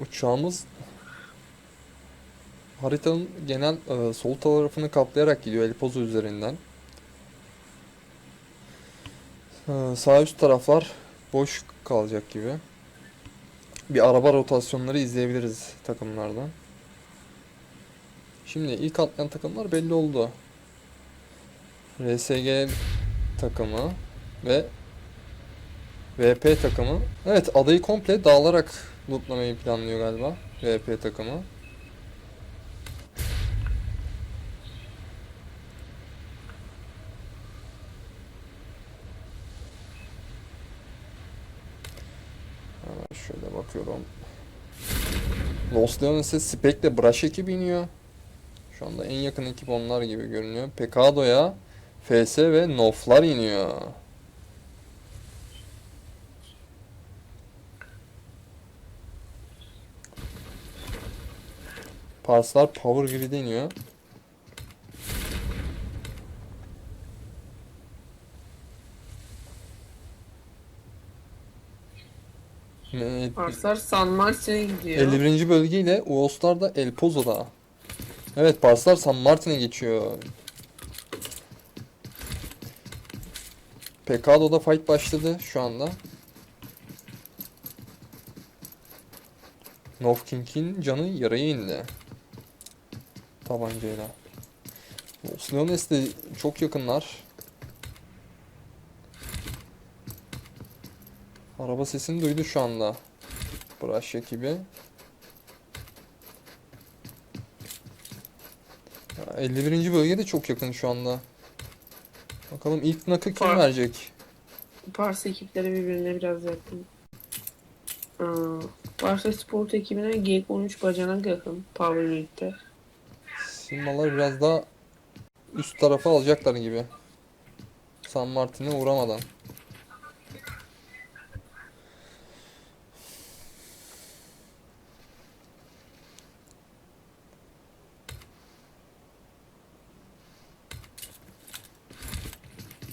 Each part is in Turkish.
Uçağımız haritanın genel e, sol tarafını kaplayarak gidiyor El üzerinden. E, sağ üst taraflar boş kalacak gibi. Bir araba rotasyonları izleyebiliriz takımlardan. Şimdi ilk atlayan takımlar belli oldu. RSG takımı ve VP takımı. Evet adayı komple dağılarak lootlamayı planlıyor galiba. VP takımı. Hemen şöyle bakıyorum. Los Leones'e Spec'le Brush ekibi iniyor. Şu anda en yakın ekip onlar gibi görünüyor. Pekado'ya FS ve Noflar iniyor. Parslar Power Grid'e iniyor. Me- Parslar San Martin'e gidiyor. 51. bölge ile Uoslar da El Pozo'da. Evet Parslar San Martin'e geçiyor. Pecado'da fight başladı şu anda. North King'in canı yaraya indi. Tabancayla. Leones de çok yakınlar. Araba sesini duydu şu anda. Brush ekibi. Ya, 51. bölge de çok yakın şu anda. Bakalım ilk nakı kim Par- verecek? Pars ekipleri birbirine biraz yakın. Aa, Barça Sport ekibine G13 bacanak yakın. Power Simbalar biraz daha üst tarafa alacaklar gibi. San Martin'e uğramadan.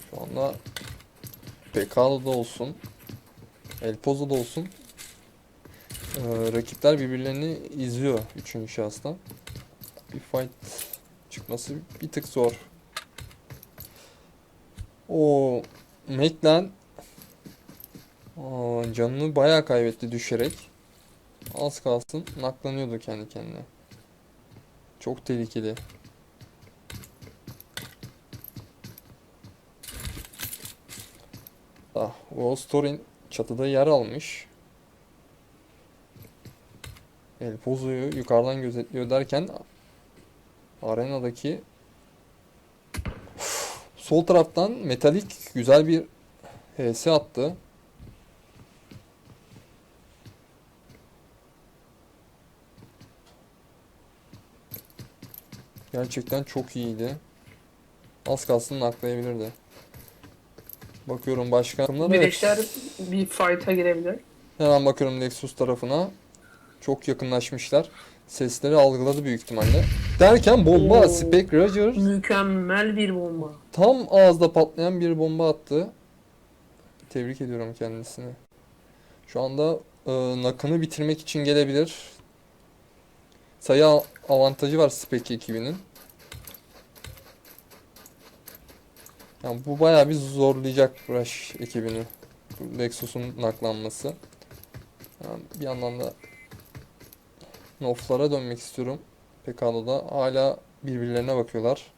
Şu anda Pekalo'da olsun, El Pozo'da olsun. Ee, rakipler birbirlerini izliyor üçüncü şahıstan. Bir fight çıkması bir tık zor. O Aa, canını bayağı kaybetti düşerek. Az kalsın naklanıyordu kendi kendine. Çok tehlikeli. Ah, Wall Story'in çatıda yer almış. El Pozo'yu yukarıdan gözetliyor derken arenadaki sol taraftan metalik güzel bir HS attı. Gerçekten çok iyiydi. Az kalsın naklayabilirdi. Bakıyorum başka takımlar. Evet. Birleşler bir fight'a girebilir. Hemen bakıyorum Lexus tarafına. Çok yakınlaşmışlar. Sesleri algıladı büyük ihtimalle. Derken bomba Oo. Spec Roger Mükemmel bir bomba. tam ağızda patlayan bir bomba attı. Tebrik ediyorum kendisini. Şu anda e, nakını bitirmek için gelebilir. Sayı a- avantajı var Spec ekibinin. Yani bu bayağı bir zorlayacak Rush ekibini. Bu Lexus'un naklanması. Yani bir yandan da Noflara dönmek istiyorum. Pekalo'da hala birbirlerine bakıyorlar.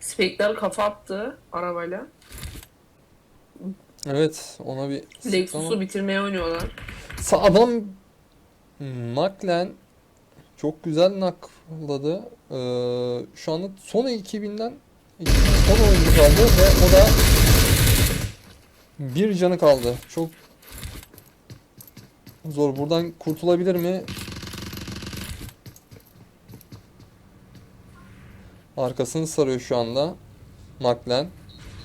Spekler kafa attı arabayla. Evet, ona bir Lexus'u bitirmeye oynuyorlar. Sağdan McLaren çok güzel nakladı. Ee, şu anda son 2000'den 2000 son oyuncu kaldı ve o da bir canı kaldı. Çok zor. Buradan kurtulabilir mi? Arkasını sarıyor şu anda. McLaren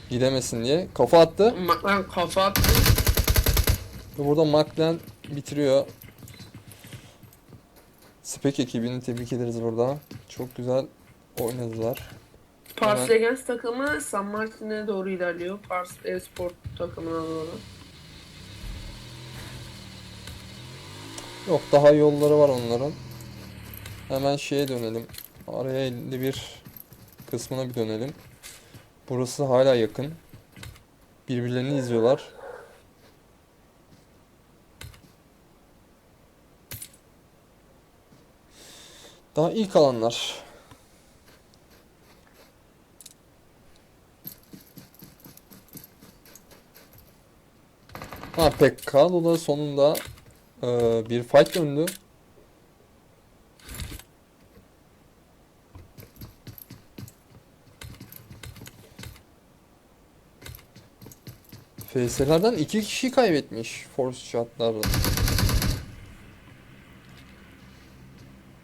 gidemesin diye. Kafa attı. McLaren kafa attı. Ve burada McLaren bitiriyor. Spek ekibini tebrik ederiz burada. Çok güzel oynadılar. Pars Hemen- Legends takımı San Martin'e doğru ilerliyor. Pars Esport takımına doğru. Yok daha yolları var onların. Hemen şeye dönelim. Araya 51 kısmına bir dönelim. Burası hala yakın. Birbirlerini izliyorlar. Daha ilk alanlar. Ha Pekkado'da sonunda ee, bir fight döndü. FS'lerden iki kişi kaybetmiş force shot'larda.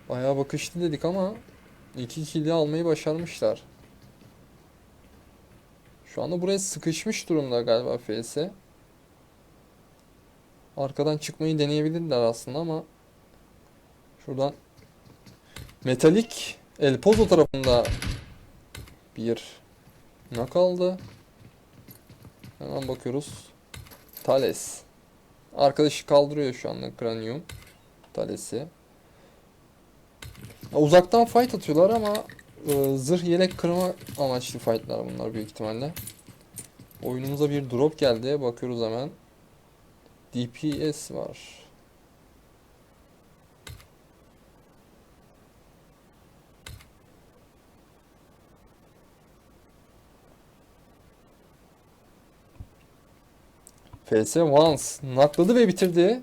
Bayağı bakışlı dedik ama iki kill'i almayı başarmışlar. Şu anda buraya sıkışmış durumda galiba FS. Arkadan çıkmayı deneyebilirler aslında ama şuradan Metalik El Pozo tarafında bir nak aldı. Hemen bakıyoruz. Thales. Arkadaşı kaldırıyor şu anda Cranium. Thales'i. Uzaktan fight atıyorlar ama e, zırh yelek kırma amaçlı fightlar bunlar büyük ihtimalle. Oyunumuza bir drop geldi. Bakıyoruz hemen. DPS var. FS Once nakladı ve bitirdi.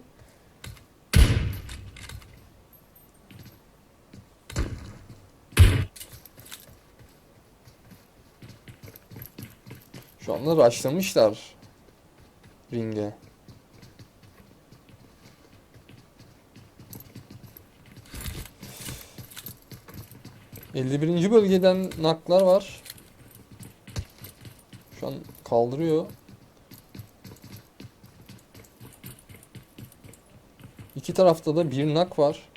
Şu anda rushlamışlar ringe. 51. bölgeden naklar var. Şu an kaldırıyor. İki tarafta da bir nak var.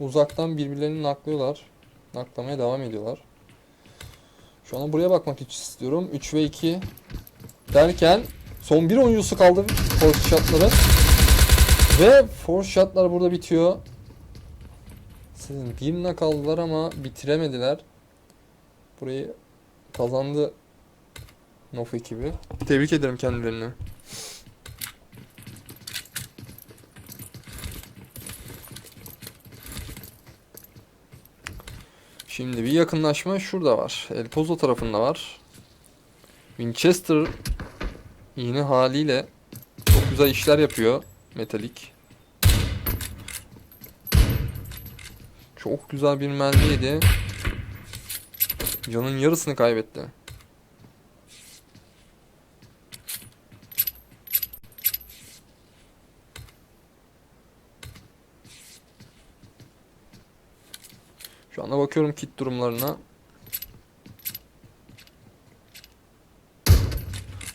Uzaktan birbirlerini naklıyorlar. Naklamaya devam ediyorlar. Şu an buraya bakmak istiyorum. 3 ve 2 derken son bir oyuncusu kaldı force shotları. Ve force shotlar burada bitiyor. Sizin bir nak aldılar ama bitiremediler. Burayı kazandı Nof ekibi. Tebrik ederim kendilerini. Şimdi bir yakınlaşma şurada var. El Pozo tarafında var. Winchester yine haliyle çok güzel işler yapıyor. Metalik. Çok güzel bir mermi yedi. Canın yarısını kaybetti. Şu anda bakıyorum kit durumlarına.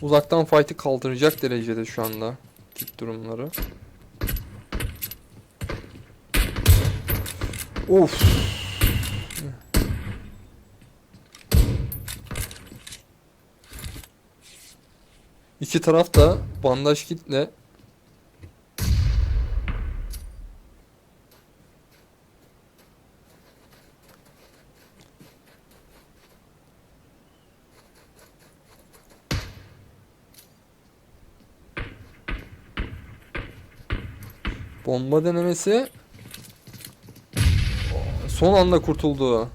Uzaktan fight'ı kaldıracak derecede şu anda kit durumları. Of. İki taraf da bandaj kitle Bomba denemesi son anda kurtuldu.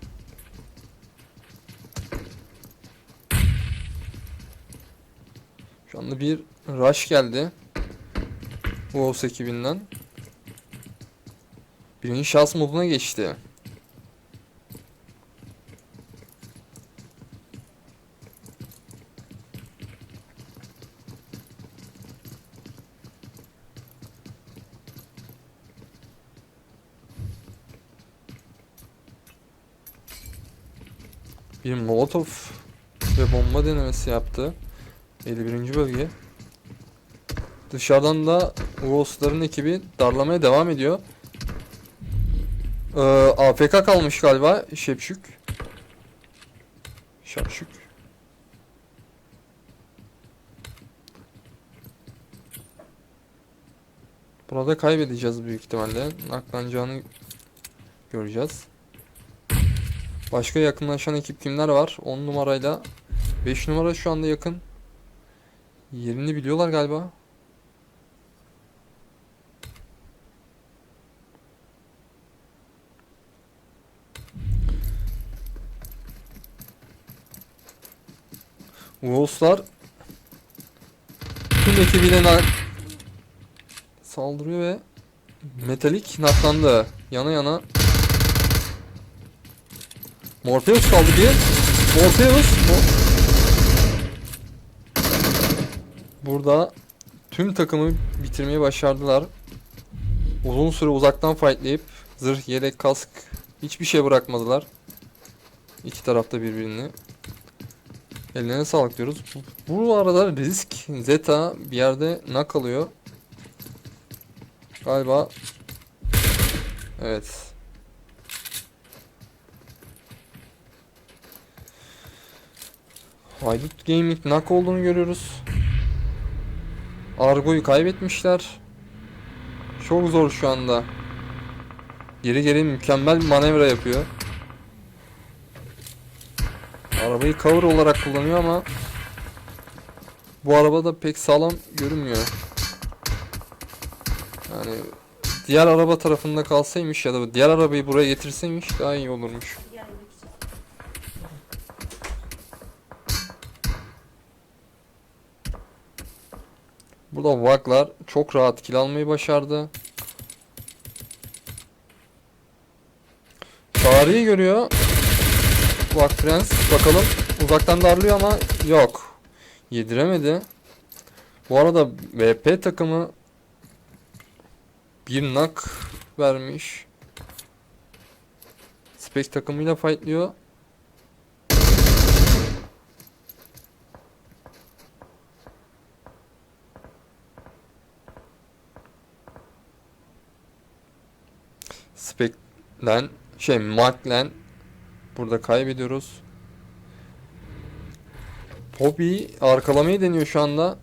Şu anda bir rush geldi. Wolves ekibinden. Birinci şans moduna geçti. Bir molotov ve bomba denemesi yaptı. 51. bölge. Dışarıdan da Wolves'ların ekibi darlamaya devam ediyor. Ee, AFK kalmış galiba Şepşük. Şapşük. Burada kaybedeceğiz büyük ihtimalle. Naklanacağını göreceğiz. Başka yakınlaşan ekip kimler var? 10 numarayla 5 numara şu anda yakın. Yerini biliyorlar galiba. Wolves'lar tüm ekibiyle saldırıyor ve Metalik naklandı. Yana yana. Morpheus kaldı bir. Morpheus. Mo- Burada tüm takımı bitirmeyi başardılar. Uzun süre uzaktan fightlayıp zırh, yelek, kask hiçbir şey bırakmadılar. İki tarafta birbirini. Ellerine sağlık diyoruz. Bu, bu arada risk Zeta bir yerde nak alıyor. Galiba Evet. Haydut Gaming nak olduğunu görüyoruz. Argo'yu kaybetmişler. Çok zor şu anda. Geri geri mükemmel bir manevra yapıyor. Arabayı cover olarak kullanıyor ama bu araba da pek sağlam görünmüyor. Yani diğer araba tarafında kalsaymış ya da diğer arabayı buraya getirseymiş daha iyi olurmuş. Burada Vaglar çok rahat kill almayı başardı. Çağrı'yı görüyor. Vag Prens bakalım uzaktan darlıyor ama yok. Yediremedi. Bu arada VP takımı bir nak vermiş. Spek takımıyla fightlıyor. Spek'len şey Mark'len burada kaybediyoruz. Poppy arkalamayı deniyor şu anda.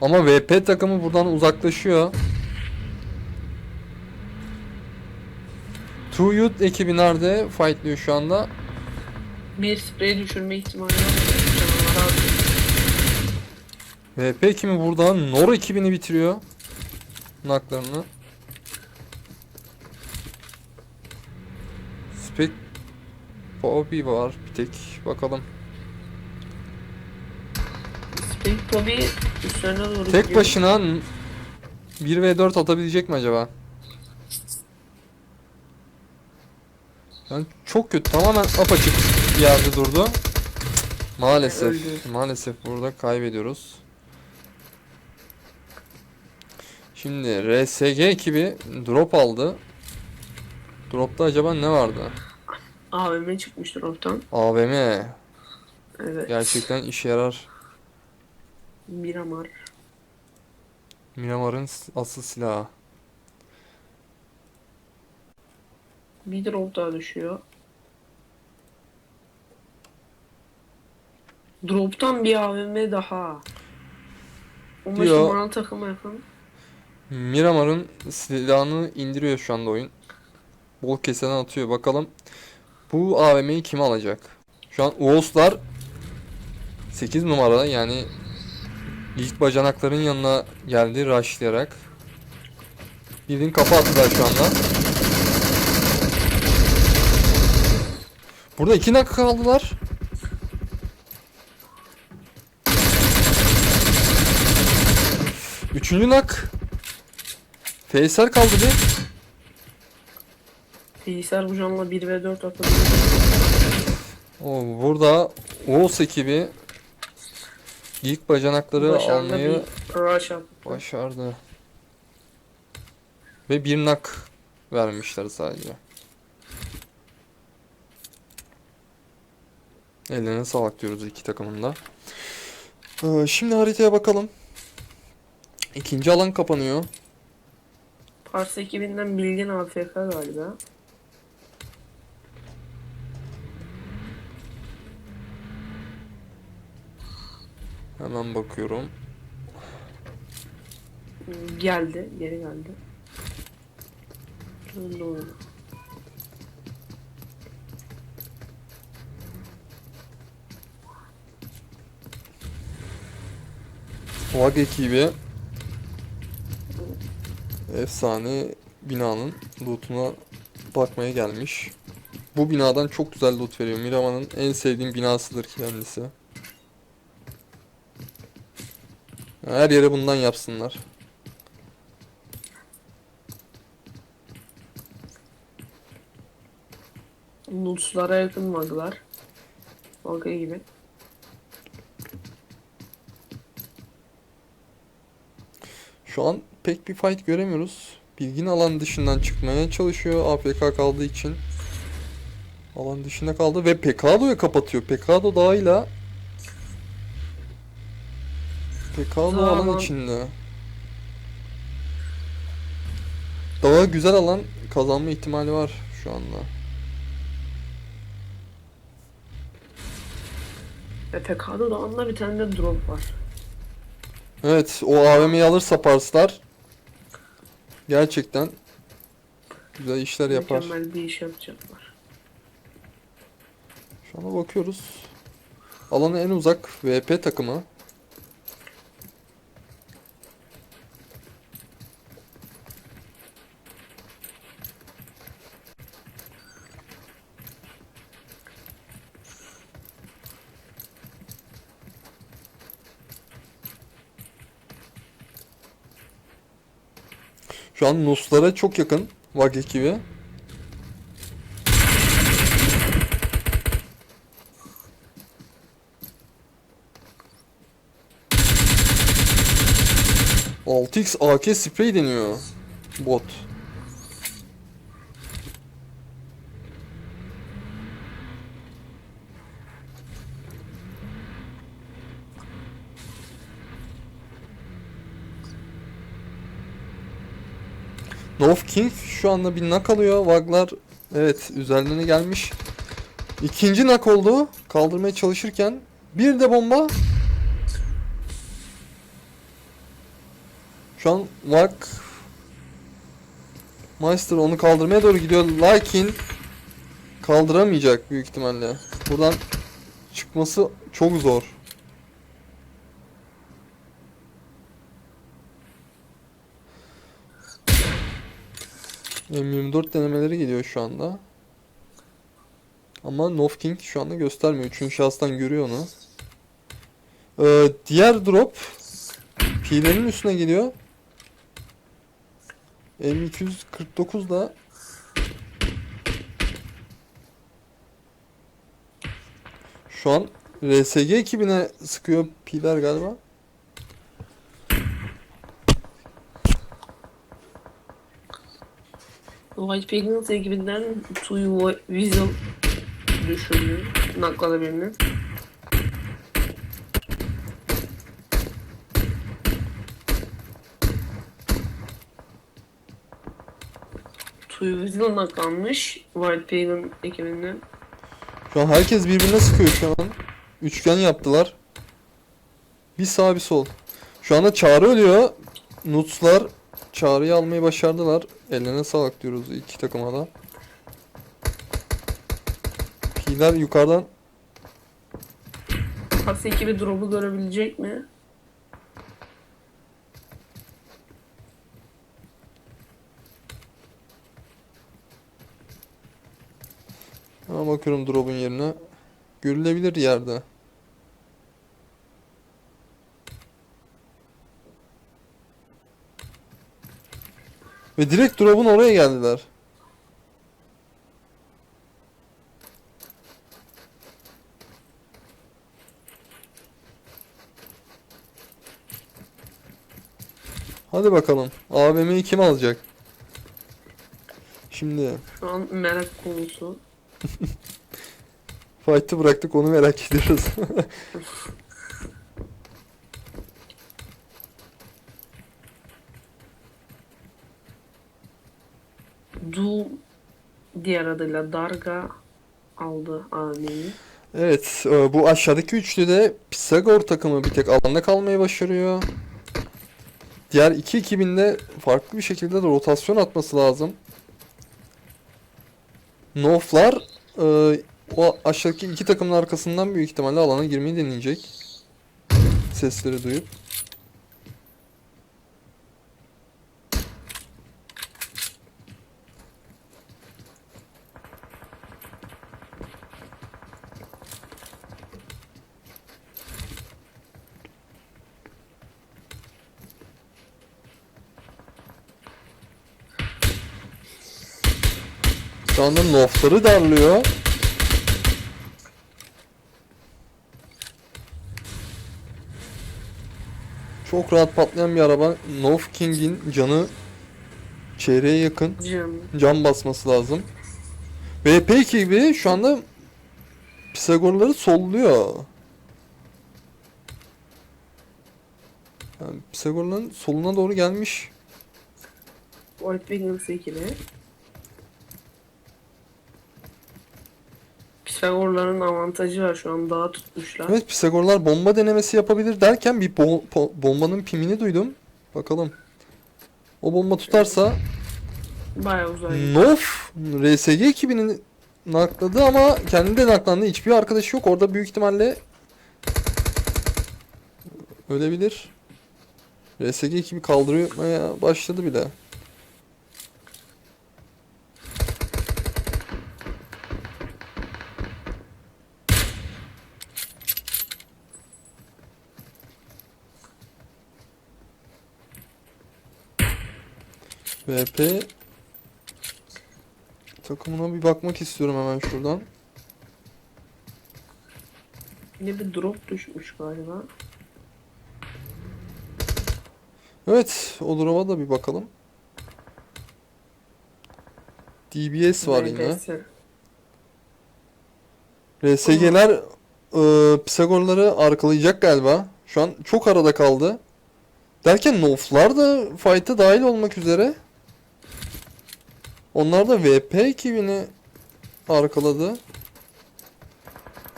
Ama VP takımı buradan uzaklaşıyor. Two Youth ekibi nerede? Fightlıyor şu anda. Bir sprey düşürme ihtimali var. VP ekibi buradan Nor ekibini bitiriyor. Naklarını. Spek Poppy var bir tek. Bakalım. Spring Bobby üstlerine doğru Tek gidiyor. başına n- 1v4 atabilecek mi acaba? Yani çok kötü. Tamamen apaçık bir yerde durdu. Maalesef. Öldü. Maalesef burada kaybediyoruz. Şimdi RSG ekibi drop aldı. Drop'ta acaba ne vardı? AVM çıkmıştır ortadan. AVM. Evet. Gerçekten işe yarar. Miramar. Miramar'ın asıl silahı. Bir drop daha düşüyor. Drop'tan bir AVM daha. O maçın Diyor. bana takıma yakın. Miramar'ın silahını indiriyor şu anda oyun. Bol keseden atıyor. Bakalım bu AVM'yi kim alacak? Şu an Uoslar 8 numara yani ilk bacanakların yanına geldi rushlayarak. Bildiğin kafa attılar şu anda. Burada iki nak kaldılar. Üçüncü nak. Faysal kaldı bir. Bilgisayar bu canla 1 ve 4 atabilir. O burada Oğuz ekibi ilk bacanakları Başarılı almayı bir rush attı. başardı. Ve bir nak vermişler sadece. Ellerine sağlık diyoruz iki takımın da. Ee, şimdi haritaya bakalım. İkinci alan kapanıyor. Pars ekibinden Bilgin AFK galiba. Hemen bakıyorum. Geldi. Geri geldi. Önde oyunu. Vag ekibi efsane binanın lootuna bakmaya gelmiş. Bu binadan çok güzel loot veriyor. Miraman'ın en sevdiğim binasıdır kendisi. Her yere bundan yapsınlar. Nutslara yakın maglar. Vaga gibi. Şu an pek bir fight göremiyoruz. Bilgin alan dışından çıkmaya çalışıyor AFK kaldığı için. Alan dışında kaldı ve Pekado'yu kapatıyor. Pekado dağıyla Pekado Tamam. alan içinde. Daha güzel alan kazanma ihtimali var şu anda. Ve PK'da Dağı'nda bir tane de drop var. Evet, o AVM'yi alırsa Parslar gerçekten güzel işler yapar. Mükemmel bir iş yapacaklar. Şu ana bakıyoruz. Alana en uzak VP takımı. Şu an Nuslara çok yakın VAG ekibi. x AK sprey deniyor. Bot. North King şu anda bir nak alıyor. Vaglar evet üzerlerine gelmiş. İkinci nak oldu. Kaldırmaya çalışırken bir de bomba. Şu an Vag Meister onu kaldırmaya doğru gidiyor. Lakin kaldıramayacak büyük ihtimalle. Buradan çıkması çok zor. M24 denemeleri geliyor şu anda. Ama North King şu anda göstermiyor. Üçüncü şahıstan görüyor onu. Ee, diğer drop P'lerin üstüne geliyor. M249 da Şu an RSG ekibine sıkıyor P'ler galiba. White Pigments ekibinden Two Weasel düşürdü. Nakladı birini. Two Weasel naklanmış White Pigment ekibinden. Şu an herkes birbirine sıkıyor şu an. Üçgen yaptılar. Bir sağ bir sol. Şu anda Çağrı ölüyor. Nutslar Çağrı'yı almayı başardılar. Ellerine sağlık diyoruz iki takıma da. Piler yukarıdan Pas ekibi drop'u görebilecek mi? Hemen bakıyorum drop'un yerine. Görülebilir yerde. Ve direkt drop'un oraya geldiler. Hadi bakalım. AVM'yi kim alacak? Şimdi Şu an merak konusu. Fight'ı bıraktık onu merak ediyoruz. diğer adıyla Darga aldı AM'yi. Evet, e, bu aşağıdaki üçlüde Pisagor takımı bir tek alanda kalmayı başarıyor. Diğer iki ekibinde farklı bir şekilde de rotasyon atması lazım. Noflar e, o aşağıdaki iki takımın arkasından büyük ihtimalle alana girmeyi deneyecek. Sesleri duyup. Şu anda Nofları darlıyor. Çok rahat patlayan bir araba. Nof King'in canı çeyreğe yakın. Can. Can basması lazım. VP gibi şu anda Pisagorları solluyor. Yani Pisagorların soluna doğru gelmiş. White Wings ikili. Pisagorların avantajı var şu an daha tutmuşlar. Evet Pisagorlar bomba denemesi yapabilir derken bir bo- bombanın pimini duydum. Bakalım. O bomba tutarsa Bayağı uzay. Nof RSG ekibinin nakladı ama kendi de naklandı. Hiçbir arkadaşı yok. Orada büyük ihtimalle ölebilir. RSG ekibi kaldırmaya başladı bile. VP takımına bir bakmak istiyorum hemen şuradan. Yine bir drop düşmüş galiba. Evet, o duruma da bir bakalım. DBS var yine. RSG'ler e, Pisagorları arkalayacak galiba. Şu an çok arada kaldı. Derken Noflar da fight'a dahil olmak üzere. Onlar da VP ekibini arkaladı.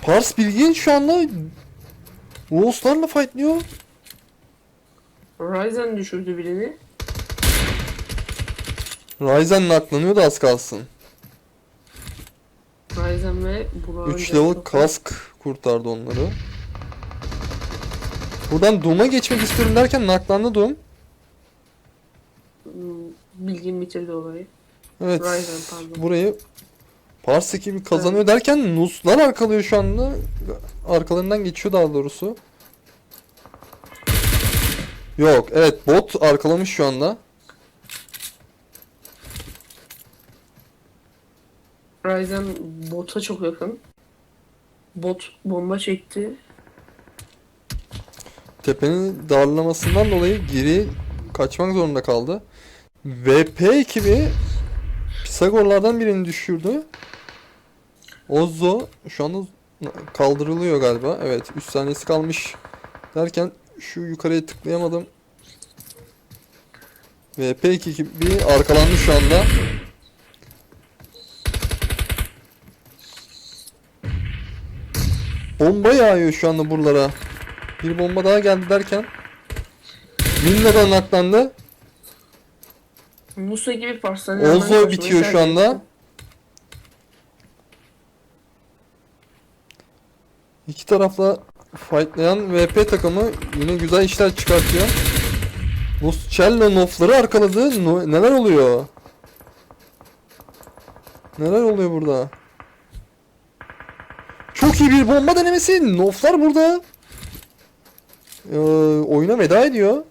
Pars Bilgin şu anda Wolves'larla fightlıyor. Ryzen düşürdü birini. Ryzen naklanıyordu az kalsın. Ryzen ve Burak'ın 3 level kask kurtardı onları. Buradan Doom'a geçmek istiyorum derken naklandı Doom. Bilgin bitirdi olayı. Evet. Ryzen pardon. Burayı Pars ekibi kazanıyor derken Nuslar arkalıyor şu anda. Arkalarından geçiyor daha doğrusu. Yok evet bot arkalamış şu anda. Ryzen bota çok yakın. Bot bomba çekti. Tepenin darlamasından dolayı geri kaçmak zorunda kaldı. VP ekibi Pisagorlardan birini düşürdü. Ozo şu anda kaldırılıyor galiba. Evet 3 saniyesi kalmış derken şu yukarıya tıklayamadım. VP ekibi arkalandı şu anda. Bomba yağıyor şu anda buralara. Bir bomba daha geldi derken Minna'dan naklandı. Musa gibi hemen Ozo bitiyor şu anda. İki tarafla fightlayan VP takımı yine güzel işler çıkartıyor. Muscello Nof'ları arkaladı. No- neler oluyor? Neler oluyor burada? Çok iyi bir bomba denemesi. Nof'lar burada. Ee, oyuna veda ediyor.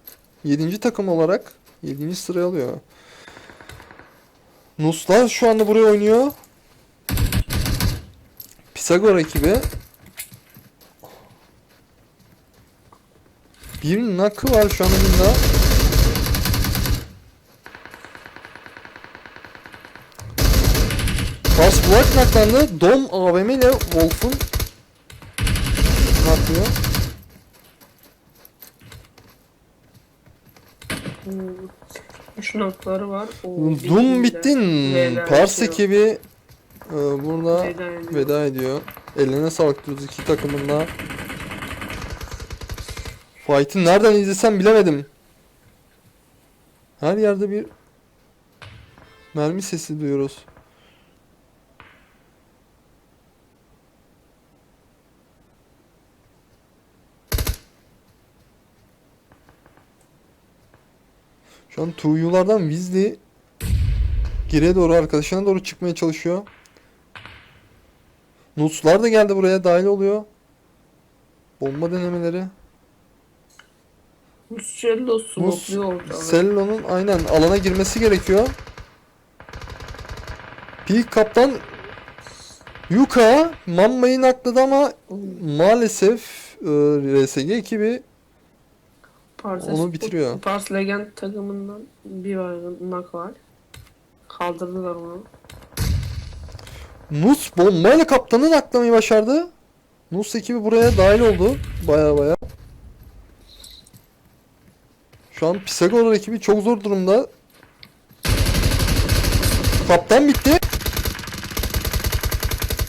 7. takım olarak 7. sıraya alıyor. Nuslar şu anda buraya oynuyor. Pisagor ekibi Bir nakı var şu an elinde. Fast Black naklandı. Dom AVM ile Wolf'un naklıyor. Hmm. 3 notları var. O Dum bittin. Veda Pars ediyor. ekibi e, burada Veda ediyor. veda ediyor. Eline sağlık diyoruz iki takımın da. Fight'ı nereden izlesem bilemedim. Her yerde bir mermi sesi duyuyoruz. Şu an Tuğyulardan Weasley geriye doğru arkadaşına doğru çıkmaya çalışıyor. Nutslar da geldi buraya dahil oluyor. Bomba denemeleri. Muschello Mus smokluyor orada. Cello'nun aynen alana girmesi gerekiyor. Peak kaptan Yuka Mamma'yı nakladı ama maalesef e, RSG ekibi Pars onu bitiriyor. Pars Legend takımından bir nak var. Kaldırdılar onu. Nus bombayla kaptanı naklamayı başardı. Nus ekibi buraya dahil oldu. Baya baya. Şu an Pisagor ekibi çok zor durumda. Kaptan bitti.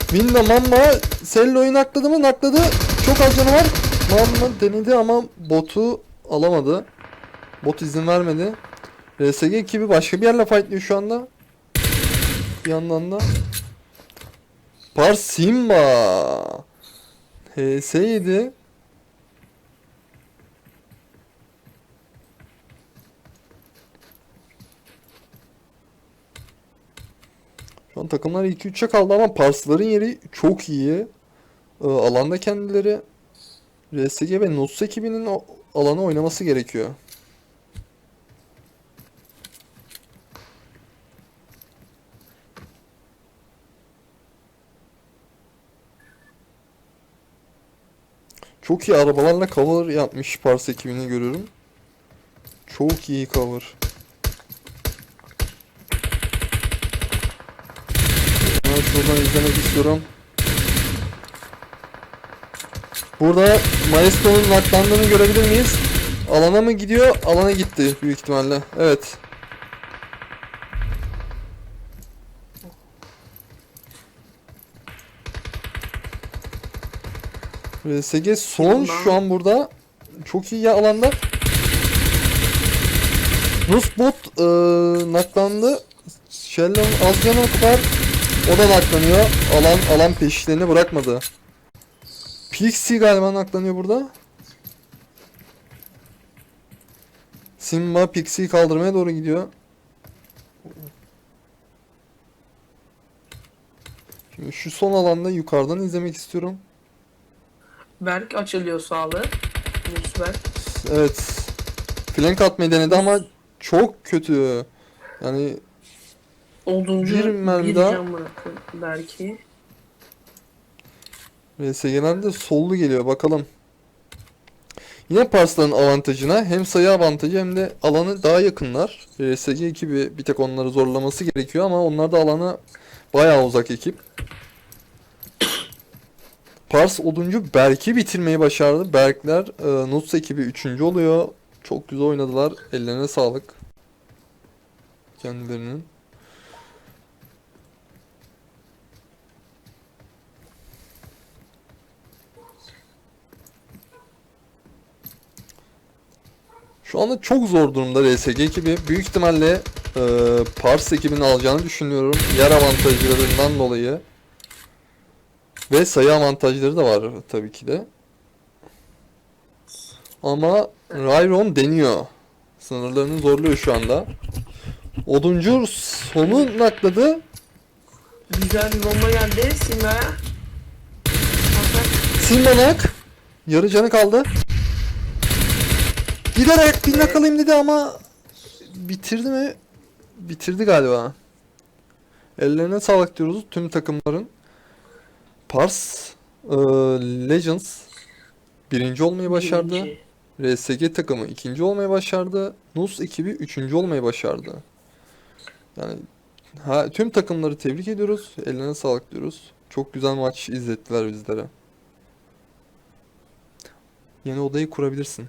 Winda Mamma Sello'yu nakladı mı? Nakladı. Çok az canı var. Mamma denedi ama botu alamadı. Bot izin vermedi. RSG ekibi başka bir yerle fightlıyor şu anda. Bir yandan da. Par Simba. HS7. Şu an takımlar 2-3'e kaldı ama Pars'ların yeri çok iyi. Ee, alanda kendileri RSG ve Nuts ekibinin alanı oynaması gerekiyor. Çok iyi arabalarla cover yapmış Pars ekibini görüyorum. Çok iyi cover. Ben şuradan izlemek istiyorum. Burada Maestro'nun naklandığını görebilir miyiz? Alana mı gidiyor? Alana gitti büyük ihtimalle. Evet. RSG son şu an burada. Çok iyi ya alanda. Rus bot e, naklandı. Shell'ın az canı var. O da naklanıyor. Alan alan peşlerini bırakmadı. Pixie galiba naklanıyor burada. Simba Pixie'yi kaldırmaya doğru gidiyor. Şimdi şu son alanda yukarıdan izlemek istiyorum. Berk açılıyor sağlı. Musberk. Evet. Flank atmayı denedi ama çok kötü. Yani Oduncu Bir mermi daha. belki. RS genelde sollu geliyor bakalım. Yine Pars'ların avantajına hem sayı avantajı hem de alanı daha yakınlar. RSG ekibi bir tek onları zorlaması gerekiyor ama onlar da alana bayağı uzak ekip. Pars oduncu Berk'i bitirmeyi başardı. Berkler e, Nuts ekibi 3. oluyor. Çok güzel oynadılar. Ellerine sağlık. Kendilerinin. Şu anda çok zor durumda RSG ekibi. Büyük ihtimalle e, Pars ekibinin alacağını düşünüyorum. Yer avantajlarından dolayı. Ve sayı avantajları da var tabii ki de. Ama Ryron deniyor. Sınırlarını zorluyor şu anda. Oduncu sonu nakladı. Güzel bir bomba geldi Simba'ya. Fakat Simbanak yarı canı kaldı. Giderek bir nakalayım dedi ama bitirdi mi? Bitirdi galiba. Ellerine sağlık diyoruz tüm takımların. Pars e, Legends birinci olmayı başardı. birinci. RSG takımı ikinci olmayı başardı. Nus ekibi üçüncü olmayı başardı. Yani ha, tüm takımları tebrik ediyoruz. Ellerine sağlık diyoruz. Çok güzel maç izlettiler bizlere. Yeni odayı kurabilirsin.